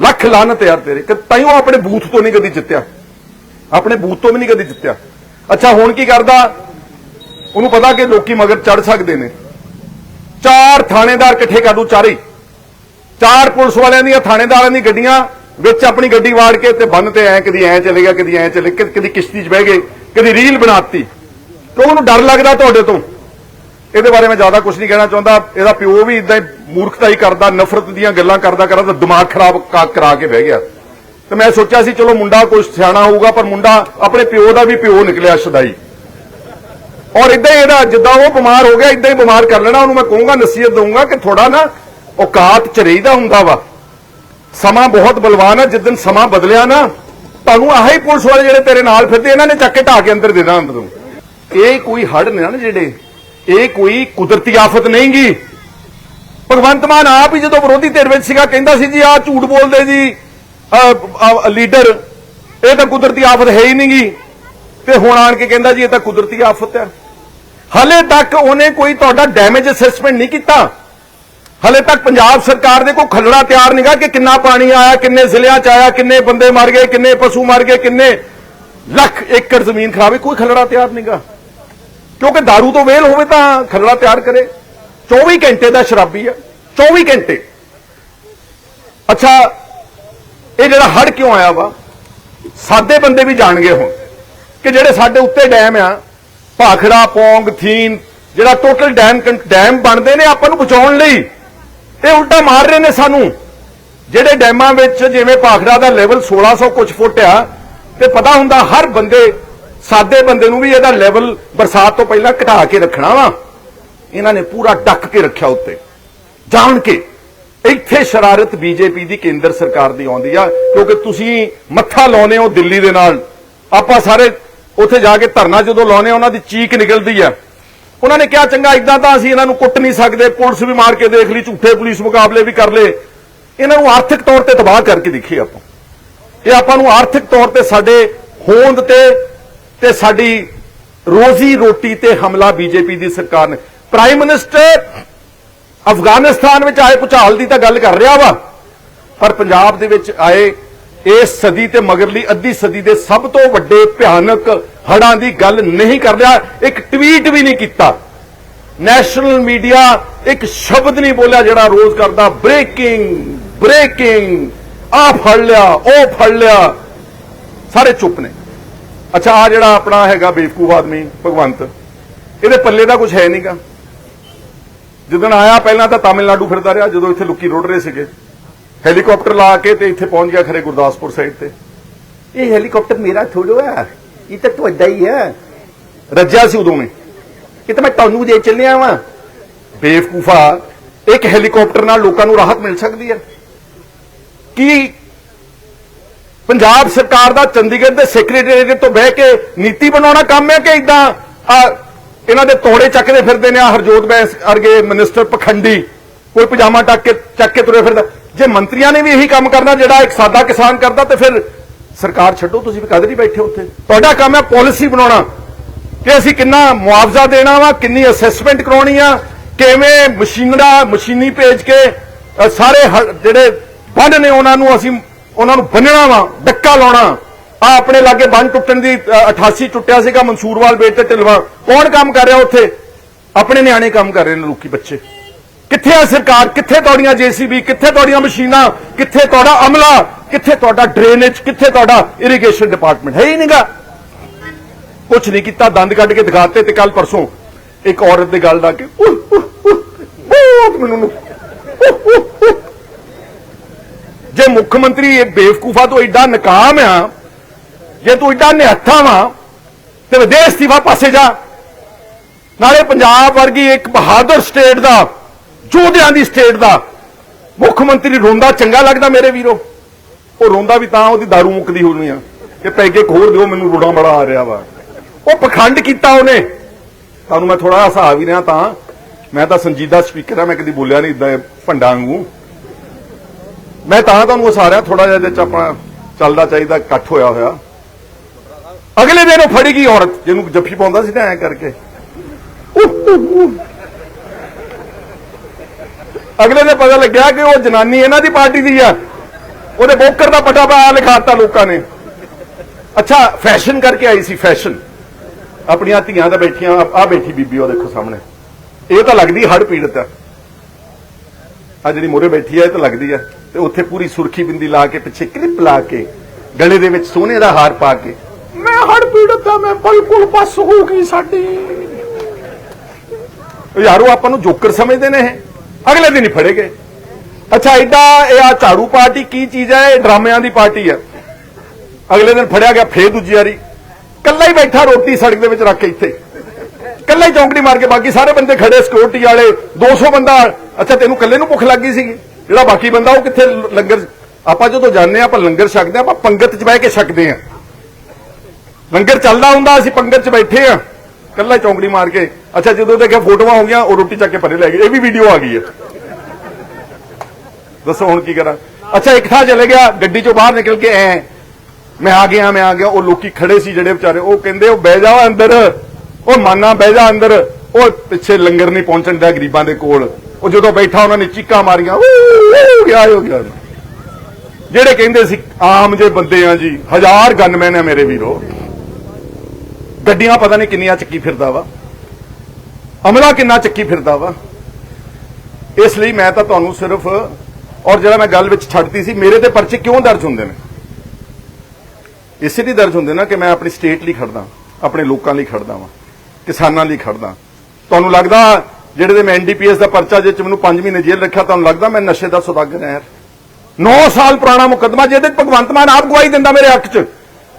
ਲੱਖ ਲਾਨਤ ਯਾਰ ਤੇਰੇ। ਕਿ ਤਾਈਓ ਆਪਣੇ ਬੂਥ ਤੋਂ ਨਹੀਂ ਕਦੀ ਜਿੱਤਿਆ। ਆਪਣੇ ਬੂਥ ਤੋਂ ਵੀ ਨਹੀਂ ਕਦੇ ਜਿੱਤਿਆ। ਅੱਛਾ, ਹੁਣ ਕੀ ਕਰਦਾ? ਉਹਨੂੰ ਪਤਾ ਕਿ ਲੋਕੀ ਮਗਰ ਚੜ ਸਕਦੇ ਨੇ। ਚਾਰ ਥਾਣੇਦਾਰ ਇਕੱਠੇ ਕਰ ਦੂ ਚਾਰੇ। ਚਾਰ ਪੁਲਿਸ ਵਾਲਿਆਂ ਦੀਆਂ, ਥਾਣੇਦਾਰਾਂ ਦੀ ਗੱਡੀਆਂ ਵਿੱਚ ਆਪਣੀ ਗੱਡੀ ਵਾੜ ਕੇ ਤੇ ਬੰਨ ਤੇ ਐ ਕਦੀ ਐ ਚਲੇ ਗਿਆ, ਕਦੀ ਐ ਚਲੇ ਕਦੀ ਕਿਸ਼ਤੀ 'ਚ ਬਹਿ ਗਏ, ਕਦੀ ਰੀਲ ਬਣਾਤੀ। ਕਿਉਂ ਉਹਨੂੰ ਡਰ ਲੱਗਦਾ ਤੁਹਾਡੇ ਤੋਂ? ਇਹਦੇ ਬਾਰੇ ਮੈਂ ਜ਼ਿਆਦਾ ਕੁਝ ਨਹੀਂ ਕਹਿਣਾ ਚਾਹੁੰਦਾ। ਇਹਦਾ ਪਿਓ ਵੀ ਇਦਾਂ ਹੀ ਮੂਰਖਤਾ ਹੀ ਕਰਦਾ, ਨਫ਼ਰਤ ਦੀਆਂ ਗੱਲਾਂ ਕਰਦਾ ਕਰਦਾ ਦਿਮਾਗ ਖਰਾਬ ਕਰਾ ਕੇ ਬਹਿ ਗਿਆ। ਤੇ ਮੈਂ ਸੋਚਿਆ ਸੀ, ਚਲੋ ਮੁੰਡਾ ਕੋਈ ਸਿਆਣਾ ਹੋਊਗਾ, ਪਰ ਮੁੰਡਾ ਆਪਣੇ ਪਿਓ ਦਾ ਵੀ ਪਿਓ ਨਿਕਲਿਆ ਸ਼ਦਾਈ। ਔਰ ਇਦਾਂ ਹੀ ਇਹਦਾ ਜਿੱਦਾਂ ਉਹ ਬਿਮਾਰ ਹੋ ਗਿਆ ਇਦਾਂ ਹੀ ਬਿਮਾਰ ਕਰ ਲੈਣਾ, ਉਹਨੂੰ ਮੈਂ ਕਹੂੰਗਾ, ਨਸੀਹਤ ਦਊਂਗਾ ਕਿ ਥੋੜਾ ਨਾ ਔਕਾਤ ਚ ਰਹੀਦਾ ਹੁੰਦਾ ਵਾ। ਸਮਾਂ ਬਹੁਤ ਬਲਵਾਨ ਹੈ ਜਿੱਦਨ ਸਮਾਂ ਬਦਲਿਆ ਨਾ, ਤੁਹਾਨੂੰ ਆਹੀ ਪੁਲਿਸ ਵਾਲੇ ਜਿਹੜੇ ਤੇਰੇ ਨਾਲ ਫਿਰਦੇ, ਇਹਨਾਂ ਨੇ ਚੱਕ ਕੇ ਢਾ ਕੇ ਅੰਦਰ ਦੇ ਦਾਂ ਅੰਦਰ। ਇਹ ਕੋਈ ਹੜ ਨੇ ਨਾ ਜਿਹੜੇ, ਇਹ ਕੋਈ ਕੁਦਰਤੀ ਆਫਤ ਨਹੀਂਗੀ। ਭਗਵੰਤ ਮਾਨ ਆਪ ਹੀ ਜਦੋਂ ਵਿਰੋਧੀ ਧਿਰ ਵਿੱਚ ਸੀਗਾ, ਕਹਿੰਦਾ ਸੀ ਜੀ, ਆਹ ਝੂਠ ਬੋਲਦੇ ਜੀ। ਲੀਡਰ, ਇਹ ਤਾਂ ਕੁਦਰਤੀ ਆਫਤ ਹੈ ਹੀ ਨਹੀਂਗੀ। ਤੇ ਹੁਣ ਆਣ ਕੇ ਕਹਿੰਦਾ ਜੀ, ਇਹ ਤਾਂ ਕੁਦਰਤੀ ਆਫਤ ਹੈ। ਹਲੇ ਤੱਕ ਉਹਨੇ ਕੋਈ ਤੁਹਾਡਾ ਡੈਮੇਜ ਅਸੈਸਮੈਂਟ ਨਹੀਂ ਕੀਤਾ। ਹਲੇ ਤੱਕ ਪੰਜਾਬ ਸਰਕਾਰ ਦੇ ਕੋਈ ਖੱਲੜਾ ਤਿਆਰ ਨਹੀਂਗਾ ਕਿ ਕਿੰਨਾ ਪਾਣੀ ਆਇਆ, ਕਿੰਨੇ ਜ਼ਿਲ੍ਹਿਆਂ ਚ ਆਇਆ, ਕਿੰਨੇ ਬੰਦੇ ਮਰ ਗਏ, ਕਿੰਨੇ ਪਸ਼ੂ ਮਰ ਗਏ, ਕਿੰਨੇ ਲੱਖ ਏਕੜ ਜ਼ਮੀਨ ਖਰਾਬ ਹੈ, ਕੋਈ ਖੱਲੜਾ ਤਿਆਰ ਨਹੀਂਗਾ। ਕਿਉਂਕਿ दारू ਤੋਂ ਵੇਲ ਹੋਵੇ ਤਾਂ ਖੱਲੜਾ ਤਿਆਰ ਕਰੇ। 24 ਘੰਟੇ ਦਾ ਸ਼ਰਾਬੀ ਹੈ 24 ਘੰਟੇ। ਅੱਛਾ ਇਹ ਜਿਹੜਾ ਹੜ ਕਿਉਂ ਆਇਆ ਵਾ? ਸਾਦੇ ਬੰਦੇ ਵੀ ਜਾਣਗੇ ਹੁਣ ਕਿ ਜਿਹੜੇ ਸਾਡੇ ਉੱਤੇ ਡੈਮ ਆ, ਭਾਖੜਾ, ਪੌਂਗ, ਥੀਨ, ਜਿਹੜਾ ਟੋਟਲ ਡੈਮ ਡੈਮ ਬਣਦੇ ਨੇ ਆਪਾਂ ਨੂੰ ਬਚਾਉਣ ਲਈ। ਇਹ ਉਲਟਾ ਮਾਰ ਰਹੇ ਨੇ ਸਾਨੂੰ। ਜਿਹੜੇ ਡੈਮਾਂ ਵਿੱਚ ਜਿਵੇਂ ਭਾਖੜਾ ਦਾ ਲੈਵਲ 1600 ਕੁਝ ਫੁੱਟ ਆ, ਤੇ ਪਤਾ ਹੁੰਦਾ ਹਰ ਬੰਦੇ ਸਾਦੇ ਬੰਦੇ ਨੂੰ ਵੀ ਇਹਦਾ ਲੈਵਲ ਬਰਸਾਤ ਤੋਂ ਪਹਿਲਾਂ ਘਟਾ ਕੇ ਰੱਖਣਾ ਵਾ। ਇਹਨਾਂ ਨੇ ਪੂਰਾ ਡੱਕ ਕੇ ਰੱਖਿਆ ਉੱਤੇ। ਜਾਣ ਕੇ। ਇੱਥੇ ਸ਼ਰਾਰਤ ਬੀਜੇਪੀ ਦੀ ਕੇਂਦਰ ਸਰਕਾਰ ਦੀ ਆਉਂਦੀ ਆ, ਕਿਉਂਕਿ ਤੁਸੀਂ ਮੱਥਾ ਲਾਉਨੇ ਹੋ ਦਿੱਲੀ ਦੇ ਨਾਲ। ਆਪਾਂ ਸਾਰੇ ਉੱਥੇ ਜਾ ਕੇ ਧਰਨਾ ਜਦੋਂ ਲਾਉਨੇ ਉਹਨਾਂ ਦੀ ਚੀਕ ਨਿਕਲਦੀ ਆ। ਉਹਨਾਂ ਨੇ ਕਿਹਾ, ਚੰਗਾ ਇਦਾਂ ਤਾਂ ਅਸੀਂ ਇਹਨਾਂ ਨੂੰ ਕੁੱਟ ਨਹੀਂ ਸਕਦੇ, ਪੁਲਿਸ ਵੀ ਮਾਰ ਕੇ ਦੇਖ ਲਈ, ਝੂਠੇ ਪੁਲਿਸ ਮੁਕਾਬਲੇ ਵੀ ਕਰ ਲਏ। ਇਹਨਾਂ ਨੂੰ ਆਰਥਿਕ ਤੌਰ ਤੇ ਤਬਾਹ ਕਰਕੇ ਦੇਖੀ ਆਪਾਂ। ਇਹ ਆਪਾਂ ਨੂੰ ਆਰਥਿਕ ਤੌਰ ਤੇ ਸਾਡੇ ਹੋਂਦ ਤੇ ਤੇ ਸਾਡੀ ਰੋਜ਼ੀ ਰੋਟੀ ਤੇ ਹਮਲਾ ਬੀਜੇਪੀ ਦੀ ਸਰਕਾਰ ਨੇ। ਪ੍ਰਾਈਮ ਮਿਨਿਸਟਰ ਅਫਗਾਨਿਸਤਾਨ ਵਿੱਚ ਆਏ ਭੁਚਾਲ ਦੀ ਤਾਂ ਗੱਲ ਕਰ ਰਿਹਾ ਵਾ, ਪਰ ਪੰਜਾਬ ਦੇ ਵਿੱਚ ਆਏ ਇਸ ਸਦੀ ਤੇ ਮਗਰਲੀ ਅੱਧੀ ਸਦੀ ਦੇ ਸਭ ਤੋਂ ਵੱਡੇ ਭਿਆਨਕ ਹੜਾਂ ਦੀ ਗੱਲ ਨਹੀਂ ਕਰ ਰਿਹਾ, ਇੱਕ ਟਵੀਟ ਵੀ ਨਹੀਂ ਕੀਤਾ। ਨੈਸ਼ਨਲ ਮੀਡੀਆ ਇੱਕ ਸ਼ਬਦ ਨਹੀਂ ਬੋਲਿਆ ਜਿਹੜਾ ਰੋਜ਼ ਕਰਦਾ, ਬ੍ਰੇਕਿੰਗ ਬ੍ਰੇਕਿੰਗ ਆ ਫੜ ਲਿਆ, ਉਹ ਫੜ ਲਿਆ। ਸਾਰੇ ਚੁੱਪ ਨੇ। ਅੱਛਾ ਆ ਜਿਹੜਾ ਆਪਣਾ ਹੈਗਾ ਬੇਵਕੂਫ ਆਦਮੀ ਭਗਵੰਤ, ਇਹਦੇ ਪੱਲੇ ਦਾ ਕੁਝ ਹੈ ਨਹੀਂਗਾ ਜਿੱਦਣ ਆਇਆ ਪਹਿਲਾਂ ਤਾਂ ਤਾਮਿਲਨਾਡੂ ਫਿਰਦਾ ਰਿਹਾ ਜਦੋਂ ਇੱਥੇ ਲੁੱਕੀ ਰੋੜ ਰਹੇ ਸੀਗੇ। ਹੈਲੀਕਾਪਟਰ ਲਾ ਕੇ ਤੇ ਇੱਥੇ ਪਹੁੰਚ ਗਿਆ ਖਰੇ ਗੁਰਦਾਸਪੁਰ ਸਾਈਡ ਤੇ। ਇਹ ਹੈਲੀਕਾਪਟਰ ਮੇਰਾ ਥੋੜੋ ਹੈ ਇਹ ਤਾਂ ਤੁਹਾਡਾ ਹੀ ਹੈ। ਰੱਜਿਆ ਸੀ ਉਦੋਂ ਮੈਂ। ਇਹ ਤਾਂ ਮੈਂ ਤੁਹਾਨੂੰ ਦੇ ਚੱਲਿਆ ਵਾਂ। ਬੇਵਕੂਫਾ ਇੱਕ ਹੈਲੀਕਾਪਟਰ ਨਾਲ ਲੋਕਾਂ ਨੂੰ ਰਾਹਤ ਮਿਲ ਸਕਦੀ ਹੈ। ਕੀ ਪੰਜਾਬ ਸਰਕਾਰ ਦਾ ਚੰਡੀਗੜ੍ਹ ਦੇ ਸੈਕਟਰੀਏਟ ਤੋਂ ਬਹਿ ਕੇ ਨੀਤੀ ਬਣਾਉਣਾ ਕੰਮ ਹੈ ਕਿ ਇਦਾਂ ਇਹਨਾਂ ਦੇ ਤੋੜੇ ਚੱਕਦੇ ਫਿਰਦੇ ਨੇ ਆ ਹਰਜੋਤ ਬੈਂਸ ਅਰਗੇ ਮਿਨਿਸਟਰ ਪਖੰਡੀ, ਕੋਈ ਪਜਾਮਾ ਟੱਕ ਕੇ ਚੱਕ ਕੇ ਤੁਰੇ ਫਿਰਦਾ। ਜੇ ਮੰਤਰੀਆਂ ਨੇ ਵੀ ਇਹੀ ਕੰਮ ਕਰਨਾ, ਜਿਹੜਾ ਇੱਕ ਸਾਦਾ ਕਿਸਾਨ ਕਰਦਾ, ਤੇ ਫਿਰ ਸਰਕਾਰ ਛੱਡੋ, ਤੁਸੀਂ ਵੀ ਕਦ ਨਹੀਂ ਬੈਠੇ ਉੱਥੇ? ਤੁਹਾਡਾ ਕੰਮ ਹੈ ਪਾਲਿਸੀ ਬਣਾਉਣਾ। ਕਿ ਅਸੀਂ ਕਿੰਨਾ ਮੁਆਵਜ਼ਾ ਦੇਣਾ ਵਾ, ਕਿੰਨੀ ਅਸੈਸਮੈਂਟ ਕਰਾਉਣੀ ਆ, ਕਿਵੇਂ ਮਸ਼ੀਨੜਾ ਮਸ਼ੀਨੀ ਭੇਜ ਕੇ ਸਾਰੇ ਜਿਹੜੇ ਵੱਢ ਨੇ ਉਹਨਾਂ ਨੂੰ ਅਸੀਂ, ਉਹਨਾਂ ਨੂੰ ਬੰਨਣਾ ਵਾ, ਡੱਕਾ ਲਾਉਣਾ। ਆ ਆਪਣੇ ਲਾਗੇ ਬੰਨ ਟੁੱਟਣ ਦੀ ਅ, 88 ਟੁੱਟਿਆ ਸੀਗਾ ਮਨਸੂਰਵਾਲ ਬੇਟ ਤੇ ਢਿਲਵਾ। ਕੌਣ ਕੰਮ ਕਰ ਰਿਹਾ ਉੱਥੇ? ਆਪਣੇ ਨਿਆਣੇ ਕੰਮ ਕਰ ਰਹੇ ਨੇ ਲੋਕੀ ਬੱਚੇ। ਕਿੱਥੇ ਆ ਸਰਕਾਰ? ਕਿੱਥੇ ਤੁਹਾਡੀਆਂ ਜੀਸੀਬੀ? ਕਿੱਥੇ ਤੁਹਾਡੀਆਂ ਮਸ਼ੀਨਾਂ? ਕਿੱਥੇ ਤੁਹਾਡਾ ਅਮਲਾ? ਕਿੱਥੇ ਤੁਹਾਡਾ ਡਰੇਨੇਜ? ਕਿੱਥੇ ਤੁਹਾਡਾ ਇਰੀਗੇਸ਼ਨ ਡਿਪਾਰਟਮੈਂਟ ਹੈ ਹੀ ਨਹੀਂਗਾ ਕੁਝ ਨਹੀਂ ਕੀਤਾ ਦੰਦ ਕੱਢ ਕੇ ਦਿਖਾਤੇ ਤੇ ਕੱਲ ਪਰਸੋਂ ਇੱਕ ਔਰਤ ਦੀ ਗੱਲ ਦਾ ਕਿ ਬਹੁਤ ਮੈਨੂੰ ਜੇ ਮੁੱਖ ਮੰਤਰੀ ਇਹ ਬੇਵਕੂਫਾ ਤੋਂ ਐਡਾ ਨਕਾਮ ਆ ਜੇ ਤੂੰ ਐਡਾ ਨਿਹੱਥਾ ਵਾ ਤੇ ਵਿਦੇਸ਼ ਦੀ ਪਾਸੇ ਜਾ। ਨਾਲੇ ਪੰਜਾਬ ਵਰਗੀ ਇੱਕ ਬਹਾਦਰ ਸਟੇਟ ਦਾ, ਯੋਧਿਆਂ ਦੀ ਸਟੇਟ ਦਾ ਮੁੱਖ ਮੰਤਰੀ ਰੋਂਦਾ ਚੰਗਾ ਲੱਗਦਾ ਮੇਰੇ ਵੀਰੋ। ਉਹ ਰੋਂਦਾ ਵੀ ਤਾਂ ਉਹਦੀ दारू ਮੁੱਕਦੀ ਹੋਣੀ ਆ। ਕਿ ਪੈਗੇ ਖੋਰ ਦਿਓ, ਮੈਨੂੰ ਰੋਣਾ ਬੜਾ ਆ ਰਿਹਾ ਵਾ। ਉਹ ਪਖੰਡ ਕੀਤਾ ਉਹਨੇ। ਤੁਹਾਨੂੰ ਮੈਂ ਥੋੜਾ ਹਸਾ ਵੀ ਰਿਹਾ ਤਾਂ। ਮੈਂ ਤਾਂ ਸੰਜੀਦਾ ਸਪੀਕਰ ਆ, ਮੈਂ ਕਦੀ ਬੋਲਿਆ ਨਹੀਂ ਇਦਾਂ ਭੰਡਾ ਵਾਂਗੂ। ਮੈਂ ਤਾਂ ਤੁਹਾਨੂੰ ਹਸਾ ਰਿਹਾ ਥੋੜਾ ਜਿਹਾ ਇਹਦੇ ਚ ਆਪਣਾ ਚੱਲਦਾ ਚਾਹੀਦਾ, ਇਕੱਠ ਹੋਇਆ ਹੋਇਆ। ਅਗਲੇ ਦਿਨ ਉਹ ਫੜੀ ਗਈ ਔਰਤ। ਜਿਹਨੂੰ ਜੱਫੀ ਪਾਉਂਦਾ ਸੀ ਨਾ ਐ ਕਰਕੇ। ਅਗਲੇ ਨੇ ਪਤਾ ਲੱਗਿਆ ਕਿ ਉਹ ਜਨਾਨੀ ਇਹਨਾਂ ਦੀ ਪਾਰਟੀ ਦੀ ਆ। ਉਹਦੇ ਬੋਕਰ ਦਾ ਪਟਾ ਪਾ ਲਿਖਾਤਾ ਲੋਕਾਂ ਨੇ। ਅੱਛਾ ਫੈਸ਼ਨ ਕਰਕੇ ਆਈ ਸੀ ਫੈਸ਼ਨ ਆਪਣੀਆਂ ਧੀਆਂ ਦਾ ਬੈਠੀਆਂ ਆ ਬੈਠੀ ਬੀਬੀ ਉਹ ਦੇਖੋ ਸਾਹਮਣੇ। ਇਹ ਤਾਂ ਲੱਗਦੀ ਹੜ ਪੀੜਤ ਆ। ਆ ਜਿਹੜੀ ਮੋਰੇ ਬੈਠੀ ਆ ਇਹ ਤਾਂ ਲੱਗਦੀ ਆ। ਤੇ ਉੱਥੇ ਪੂਰੀ ਸੁਰਖੀ ਬਿੰਦੀ ਲਾ ਕੇ ਪਿੱਛੇ ਕਲਿੱਪ ਲਾ ਕੇ ਗਲੇ ਦੇ ਵਿੱਚ ਸੋਨੇ ਦਾ ਹਾਰ ਪਾ ਕੇ। ਮੈਂ ਹੜ ਪੀੜਤ ਆ ਮੈਂ ਬਿਲਕੁਲ ਬਸ ਹੋ ਗਈ ਸਾਡੀ। ਯਾਰੋ, ਆਪਾਂ ਨੂੰ ਜੋਕਰ ਸਮਝਦੇ ਨੇ ਇਹ। ਅਗਲੇ ਦਿਨ ਹੀ ਫੜੇ ਗਏ ਅੱਛਾ ਐਡਾ ਇਹ ਆ ਝਾੜੂ ਪਾਰਟੀ ਕੀ ਚੀਜ਼ ਹੈ? ਇਹ ਡਰਾਮਿਆਂ ਦੀ ਪਾਰਟੀ ਹੈ। ਅਗਲੇ ਦਿਨ ਫੜਿਆ ਗਿਆ ਫੇਰ ਦੂਜੀ ਵਾਰੀ। ਕੱਲਾ ਹੀ ਬੈਠਾ ਰੋਟੀ ਸੜਕ ਦੇ ਵਿੱਚ ਰੱਖ ਕੇ ਇੱਥੇ। ਕੱਲਾ ਹੀ ਚੌਂਕੜੀ ਮਾਰ ਕੇ ਬਾਕੀ ਸਾਰੇ ਬੰਦੇ ਖੜੇ ਸਿਕਿਉਰਿਟੀ ਵਾਲੇ 200 ਬੰਦਾ। ਅੱਛਾ, ਤੈਨੂੰ ਕੱਲੇ ਨੂੰ ਭੁੱਖ ਲੱਗ ਗਈ ਸੀਗੀ। ਜਿਹੜਾ ਬਾਕੀ ਬੰਦਾ ਉਹ ਕਿੱਥੇ ਲੰਗਰ ਆਪਾਂ ਜਦੋਂ ਜਾਂਦੇ ਆ ਆਪਾਂ ਲੰਗਰ ਛਕਦੇ ਆ ਆਪਾਂ ਪੰਗਤ 'ਚ ਬਹਿ ਕੇ ਛਕਦੇ ਆ ਲੰਗਰ ਚੱਲਦਾ ਹੁੰਦਾ ਅਸੀਂ ਪੰਗਤ 'ਚ ਬੈਠੇ ਆ ਕੱਲਾ ਚੌਂਕੜੀ ਮਾਰ ਕੇ। ਅੱਛਾ ਜਦੋਂ ਦੇਖਿਆ ਫੋਟੋਆਂ ਹੋ ਗਈਆਂ ਉਹ ਰੋਟੀ ਚੱਕ ਕੇ ਪਰੇ ਲੈ ਗਏ। ਇਹ ਵੀ ਵੀਡੀਓ ਆ ਗਈ ਹੈ। ਦੱਸੋ ਹੁਣ ਕੀ ਕਰਾਂ? ਅੱਛਾ ਇੱਕ ਥਾਂ ਚਲੇ ਗਿਆ ਗੱਡੀ ਚੋਂ ਬਾਹਰ ਨਿਕਲ ਕੇ ਐ। ਮੈਂ ਆ ਗਿਆ ਮੈਂ ਆ ਗਿਆ ਉਹ ਲੋਕੀ ਖੜੇ ਸੀ ਜਿਹੜੇ ਵਿਚਾਰੇ ਉਹ ਕਹਿੰਦੇ ਉਹ ਬਹਿ ਜਾ ਅੰਦਰ। ਉਹ ਮਾਨਾ ਬਹਿ ਜਾ ਅੰਦਰ। ਉਹ ਪਿੱਛੇ ਲੰਗਰ ਨਹੀਂ ਪਹੁੰਚਣ ਦਾ ਗਰੀਬਾਂ ਦੇ ਕੋਲ। ਉਹ ਜਦੋਂ ਬੈਠਾ ਉਹਨਾਂ ਨੇ ਚੀਕਾਂ ਮਾਰੀਆਂ ਊ, ਗਿਆ ਹੋ ਗਿਆ। ਜਿਹੜੇ ਕਹਿੰਦੇ ਸੀ ਆਮ ਜੇ ਬੰਦੇ ਆ ਜੀ ਹਜ਼ਾਰ ਗਨਮੈਨ ਆ ਮੇਰੇ ਵੀਰੋ। ਗੱਡੀਆਂ ਪਤਾ ਨਹੀਂ ਕਿੰਨੀਆਂ ਚੱਕੀ ਫਿਰਦਾ ਵਾ। ਅਮਲਾ ਕਿੰਨਾ ਚੱਕੀ ਫਿਰਦਾ ਵਾ। ਇਸ ਲਈ ਮੈਂ ਤਾਂ ਤੁਹਾਨੂੰ ਸਿਰਫ ਔਰ ਜਿਹੜਾ ਮੈਂ ਗੱਲ ਵਿੱਚ ਛੱਡਤੀ ਸੀ, ਮੇਰੇ ਤੇ ਪਰਚੇ ਕਿਉਂ ਦਰਜ ਹੁੰਦੇ ਨੇ? ਇਸੇ ਲਈ ਦਰਜ ਹੁੰਦੇ ਨਾ ਕਿ ਮੈਂ ਆਪਣੀ ਸਟੇਟ ਲਈ ਖੜਦਾ, ਆਪਣੇ ਲੋਕਾਂ ਲਈ ਖੜਦਾ ਵਾਂ, ਕਿਸਾਨਾਂ ਲਈ ਖੜਦਾ। ਤੁਹਾਨੂੰ ਲੱਗਦਾ ਜਿਹੜੇ ਦੇ ਮੈਂ ਐਨਡੀਪੀਐਸ ਦਾ ਪਰਚਾ ਜੇ ਚ ਮੈਨੂੰ 5 ਮਹੀਨੇ ਜੇਲ੍ਹ ਰੱਖਿਆ, ਤੁਹਾਨੂੰ ਲੱਗਦਾ ਮੈਂ ਨਸ਼ੇ ਦਾ ਸੌਦਾਗਰ ਹਾਂ 9 ਸਾਲ ਪੁਰਾਣਾ ਮੁਕੱਦਮਾ, ਜਿਹਦੇ ਭਗਵੰਤ ਮਾਨ ਆਪ ਗਵਾਹੀ ਦਿੰਦਾ ਮੇਰੇ ਹੱਕ 'ਚ।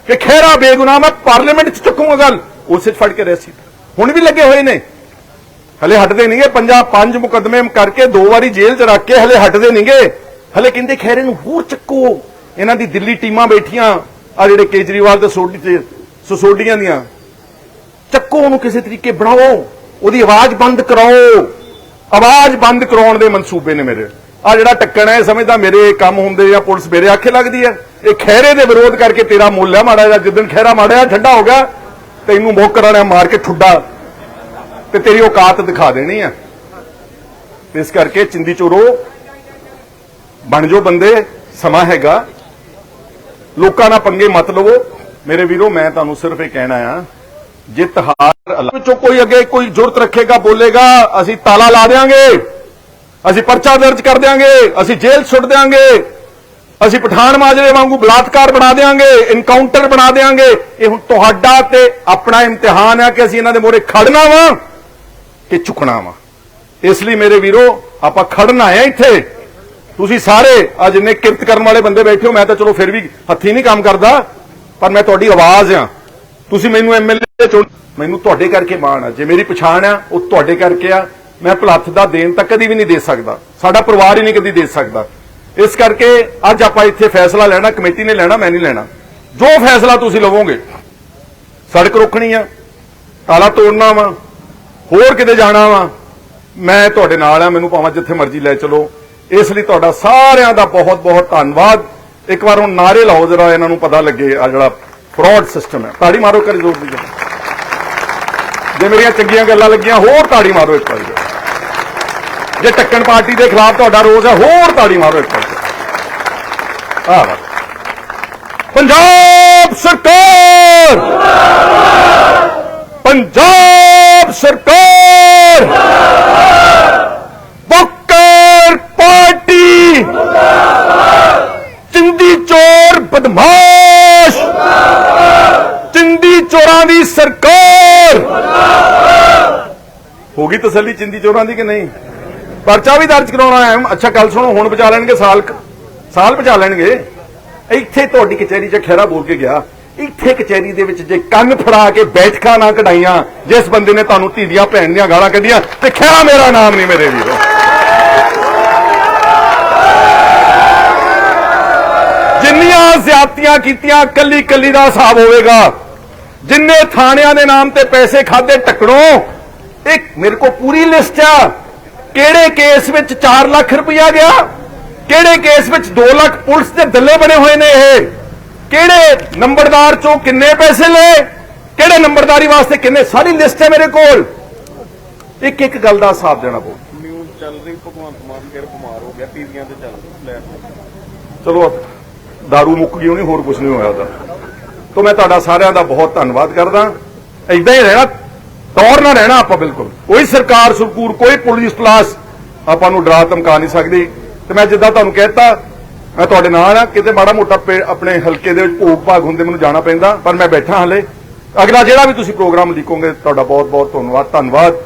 ਕਿ ਖਹਿਰਾ ਬੇਗੁਨਾਹ ਮੈਂ ਪਾਰਲੀਮੈਂਟ 'ਚ ਚੁੱਕੂਗਾ ਗੱਲ, ਉਸੇ 'ਚ ਫੜ ਕੇ ਰੈਸੀ ਹੁਣ ਵੀ ਲੱਗੇ ਹੋਏ ਨੇ। ਹਲੇ ਹਟਦੇ ਨਹੀਂਗੇ ਪੰਜਾ ਪੰਜ ਮੁਕੱਦਮੇ ਕਰਕੇ ਦੋ ਵਾਰੀ ਜੇਲ੍ਹ 'ਚ ਰੱਖ ਕੇ ਹਲੇ ਹਟਦੇ ਨਹੀਂਗੇ। ਹਲੇ ਕਹਿੰਦੇ ਖੈਰੇ ਨੂੰ ਹੋਰ ਚੱਕੋ। ਇਹਨਾਂ ਦੀ ਦਿੱਲੀ ਟੀਮਾਂ ਬੈਠੀਆਂ ਆ ਜਿਹੜੇ ਕੇਜਰੀਵਾਲ ਤੇ ਸੋਢੀ ਤੇ ਸੋਡੀਆਂ ਦੀਆਂ। ਚੱਕੋ ਉਹਨੂੰ ਕਿਸੇ ਤਰੀਕੇ ਬਣਾਓ। ਉਹਦੀ ਆਵਾਜ਼ ਬੰਦ ਕਰਾਓ। ਆਵਾਜ਼ ਬੰਦ ਕਰਾਉਣ ਦੇ ਮਨਸੂਬੇ ਨੇ ਮੇਰੇ। ਆ ਜਿਹੜਾ ਟੱਕਣ ਹੈ ਇਹ ਸਮਝਦਾ ਮੇਰੇ ਕੰਮ ਹੁੰਦੇ ਜਾਂ ਪੁਲਿਸ ਮੇਰੇ ਆਖੇ ਲੱਗਦੀ ਹੈ। ਇਹ ਖਹਿਰੇ ਦੇ ਵਿਰੋਧ ਕਰਕੇ ਤੇਰਾ ਮੁੱਲ ਹੈ ਮਾੜਾ ਜਿਹਾ ਜਿੱਦਣ ਖਹਿਰਾ ਮਾੜਿਆ ਠੰਡਾ ਹੋ ਗਿਆ, ਤੈਨੂੰ ਮੁੱਕ ਕਰਾਣਾ ਮਾਰ ਕੇ ਠੁੱਡਾ ਤੇ ਤੇਰੀ ਔਕਾਤ ਦਿਖਾ ਦੇਣੀ ਆ ਇਸ ਕਰਕੇ ਚਿੰਦੀ ਚੋਰੋ, ਬਣ ਜੋ ਬੰਦੇ, ਸਮਾਂ ਹੈਗਾ। ਲੋਕਾਂ ਨਾਲ ਪੰਗੇ ਮਤ ਲਵੋ। ਮੇਰੇ ਵੀਰੋ, ਮੈਂ ਤੁਹਾਨੂੰ ਸਿਰਫ ਇਹ ਕਹਿਣਾ ਆ ਜਿੱਤ ਹਾਰ ਅੱਲਾ ਵਿੱਚੋਂ ਕੋਈ ਅੱਗੇ ਕੋਈ ਜ਼ੁਰਤ ਰੱਖੇਗਾ, ਬੋਲੇਗਾ, ਅਸੀਂ ਤਾਲਾ ਲਾ ਦੇਾਂਗੇ ਅਸੀਂ ਪਰਚਾ ਦਰਜ ਕਰ ਦਿਆਂਗੇ, ਅਸੀਂ ਜੇਲ੍ਹ ਛੁੱਟ ਦਿਆਂਗੇ, ਅਸੀਂ ਪਠਾਨ ਮਾਜਰੇ ਵਾਂਗੂ ਬਲਾਤਕਾਰ ਬਣਾ ਦੇਾਂਗੇ ਇਨਕਾਊਂਟਰ ਬਣਾ ਦੇਾਂਗੇ ਇਹ ਹੁਣ ਤੁਹਾਡਾ ਤੇ ਆਪਣਾ ਇਮਤਿਹਾਨ ਹੈ ਕਿ ਅਸੀਂ ਇਹਨਾਂ ਦੇ ਮੋਰੇ ਖੜਨਾ ਵਾ ਕਿ ਝੁਕਣਾ ਵਾ। ਇਸ ਲਈ ਮੇਰੇ ਵੀਰੋ, ਆਪਾਂ ਖੜਨਾ ਹੈ ਇੱਥੇ। ਤੁਸੀਂ ਸਾਰੇ ਅੱਜ ਜਿੰਨੇ ਕਿਰਤ ਕਰਨ ਵਾਲੇ ਬੰਦੇ ਬੈਠੇ ਹੋ, ਮੈਂ ਤਾਂ ਚਲੋ ਫਿਰ ਵੀ ਹੱਥੀ ਨਹੀਂ ਕੰਮ ਕਰਦਾ, ਪਰ ਮੈਂ ਤੁਹਾਡੀ ਆਵਾਜ਼ ਆ ਤੁਸੀਂ ਮੈਨੂੰ ਐਮਐਲਏ ਚੁਣ ਮੈਨੂੰ ਤੁਹਾਡੇ ਕਰਕੇ ਮਾਣ ਆ। ਜੇ ਮੇਰੀ ਪਛਾਣ ਆ, ਉਹ ਤੁਹਾਡੇ ਕਰਕੇ ਆ। ਮੈਂ ਭਲੱਥ ਦਾ ਦੇਣ ਤਾਂ ਕਦੀ ਵੀ ਨਹੀਂ ਦੇ ਸਕਦਾ। ਸਾਡਾ ਪਰਿਵਾਰ ਹੀ ਨਹੀਂ ਕਦੀ ਦੇ ਸਕਦਾ। ਇਸ ਕਰਕੇ ਅੱਜ ਆਪਾਂ ਇੱਥੇ ਫੈਸਲਾ ਲੈਣਾ, ਕਮੇਟੀ ਨੇ ਲੈਣਾ, ਮੈਂ ਨਹੀਂ ਲੈਣਾ। ਜੋ ਫੈਸਲਾ ਤੁਸੀਂ ਲਵੋਗੇ, ਸੜਕ ਰੋਕਣੀ ਆ, ਤਾਲਾ ਤੋੜਨਾ ਵਾ, ਹੋਰ ਕਿਤੇ ਜਾਣਾ ਵਾ, ਮੈਂ ਤੁਹਾਡੇ ਨਾਲ ਆ, ਮੈਨੂੰ ਭਾਵੇਂ ਜਿੱਥੇ ਮਰਜ਼ੀ ਲੈ ਚਲੋ। ਇਸ ਲਈ ਤੁਹਾਡਾ ਸਾਰਿਆਂ ਦਾ ਬਹੁਤ ਬਹੁਤ ਧੰਨਵਾਦ। ਇੱਕ ਵਾਰ ਹੁਣ ਨਾਰੇ ਲਾਓ ਜਰਾ, ਇਹਨਾਂ ਨੂੰ ਪਤਾ ਲੱਗੇ ਆ ਜਿਹੜਾ ਫਰਾਡ ਸਿਸਟਮ ਹੈ। ਤਾੜੀ ਮਾਰੋ ਕਰ ਜ਼ੋਰ ਦੀ। ਜੇ ਮੇਰੀਆਂ ਚੰਗੀਆਂ ਗੱਲਾਂ ਲੱਗੀਆਂ, ਹੋਰ ਤਾੜੀ ਮਾਰੋ ਇੱਕ ਵਾਰੀ। ਜੇ ਟੱਕਣ ਪਾਰਟੀ ਦੇ ਖਿਲਾਫ ਤੁਹਾਡਾ ਰੋਸ ਹੈ, ਹੋਰ ਤਾੜੀ ਮਾਰੋ ਇੱਕ ਵਾਰੀ ਆਹ ਪੰਜਾਬ ਸਰਕਾਰ! ਪੰਜਾਬ ਸਰਕਾਰ! ਬੁੱਕਰ ਪਾਰਟੀ! ਚਿੰਦੀ ਚੋਰ ਬਦਮਾਸ਼! ਚਿੰਦੀ ਚੋਰਾਂ ਦੀ ਸਰਕਾਰ! ਹੋ ਗਈ ਤਸੱਲੀ ਚਿੰਦੀ ਚੋਰਾਂ ਦੀ ਕਿ ਨਹੀਂ? ਪਰਚਾ ਵੀ ਦਰਜ ਕਰਾਉਣਾ ਹੈ। ਅੱਛਾ, ਗੱਲ ਸੁਣੋ, ਹੁਣ ਬਚਾ ਲੈਣਗੇ ਸਾਲ ਸਾਲ ਬਚਾ ਲੈਣਗੇ। ਇੱਥੇ ਤੁਹਾਡੀ ਕਚਹਿਰੀ 'ਚ ਖਹਿਰਾ ਬੋਲ ਕੇ ਗਿਆ। ਇੱਥੇ ਕਚਹਿਰੀ ਦੇ ਵਿੱਚ ਜੇ ਕੰਨ ਫੜਾ ਕੇ ਬੈਠਕਾਂ ਨਾ ਕਢਾਈਆਂ, ਜਿਸ ਬੰਦੇ ਨੇ ਤੁਹਾਨੂੰ ਧੀਆਂ ਭੈਣ ਦੀਆਂ ਗਾਲਾਂ ਕੱਢੀਆਂ, ਤੇ ਖਹਿਰਾ ਮੇਰਾ ਨਾਮ ਨਹੀਂ ਮੇਰੇ ਵੀਰੋ। ਜਿੰਨੀਆਂ ਜ਼ਿਆਦਤੀਆਂ ਕੀਤੀਆਂ ਕੱਲੀ ਕੱਲੀ ਦਾ ਹਿਸਾਬ ਹੋਵੇਗਾ। ਜਿੰਨੇ ਥਾਣਿਆਂ ਦੇ ਨਾਮ ਤੇ ਪੈਸੇ ਖਾਦੇ ਟੱਕੜੋ ਇੱਕ ਮੇਰੇ ਕੋ ਪੂਰੀ ਲਿਸਟ ਆ। ਕਿਹੜੇ ਕੇਸ ਵਿੱਚ 4 ਲੱਖ ਰੁਪਇਆ ਗਿਆ? ਕਿਹੜੇ ਕੇਸ ਵਿੱਚ 2 ਲੱਖ ਪੁਲਿਸ ਦੇ ਦੱਲੇ ਬਣੇ ਹੋਏ ਨੇ ਇਹ? ਕਿਹੜੇ ਨੰਬਰਦਾਰ ਚੋਂ ਕਿੰਨੇ ਪੈਸੇ ਲਏ? ਕਿਹੜੇ ਨੰਬਰਦਾਰੀ ਵਾਸਤੇ ਕਿੰਨੇ ਸਾਰੀ ਲਿਸਟ ਹੈ ਮੇਰੇ ਕੋਲ? ਇੱਕ ਇੱਕ ਗੱਲ ਦਾ ਹਿਸਾਬ ਦੇਣਾ ਪਊ। ਨਿਊਜ਼ ਚੱਲ ਰਹੀ ਭਗਵੰਤ ਮਾਨ ਫਿਰ ਬਿਮਾਰ ਹੋ ਗਿਆ ਟੀਵੀਆਂ ਤੇ ਚੱਲ ਰਹੀ ਚਲੋ दारू ਮੁੱਕ ਗਈ ਹੋਣੀ ਹੋਰ ਕੁਝ ਨਹੀਂ ਹੋਇਆ ਉਹਦਾ। ਤੋਂ ਮੈਂ ਤੁਹਾਡਾ ਸਾਰਿਆਂ ਦਾ ਬਹੁਤ ਧੰਨਵਾਦ ਕਰਦਾ। ਐਦਾਂ ਹੀ ਰਹਿਣਾ ਤੌਰ ਨਾ ਰਹਿਣਾ ਆਪਾਂ ਬਿਲਕੁਲ। ਕੋਈ ਸਰਕਾਰ ਸਰਕੂਰ ਕੋਈ ਪੁਲਿਸ ਕਲਾਸ ਆਪਾਂ ਨੂੰ ਡਰਾ ਧਮਕਾ ਨਹੀਂ ਸਕਦੀ। ਤੇ ਮੈਂ ਜਿੱਦਾਂ ਤੁਹਾਨੂੰ ਕਹਿਤਾ, ਮੈਂ ਤੁਹਾਡੇ ਨਾਲ ਆ ਕਿਤੇ ਮਾੜਾ ਮੋਟਾ ਪੇ- ਆਪਣੇ ਹਲਕੇ ਦੇ ਵਿੱਚ ਭੋਗ ਭਾਗ ਹੁੰਦੇ ਮੈਨੂੰ ਜਾਣਾ ਪੈਂਦਾ, ਪਰ ਮੈਂ ਬੈਠਾ ਹਲੇ। ਅਗਲਾ ਜਿਹੜਾ ਵੀ ਤੁਸੀਂ ਪ੍ਰੋਗਰਾਮ ਲਿਖੋਗੇ, ਤੁਹਾਡਾ ਬਹੁਤ ਬਹੁਤ ਧੰਨਵਾਦ ਧੰਨਵਾਦ।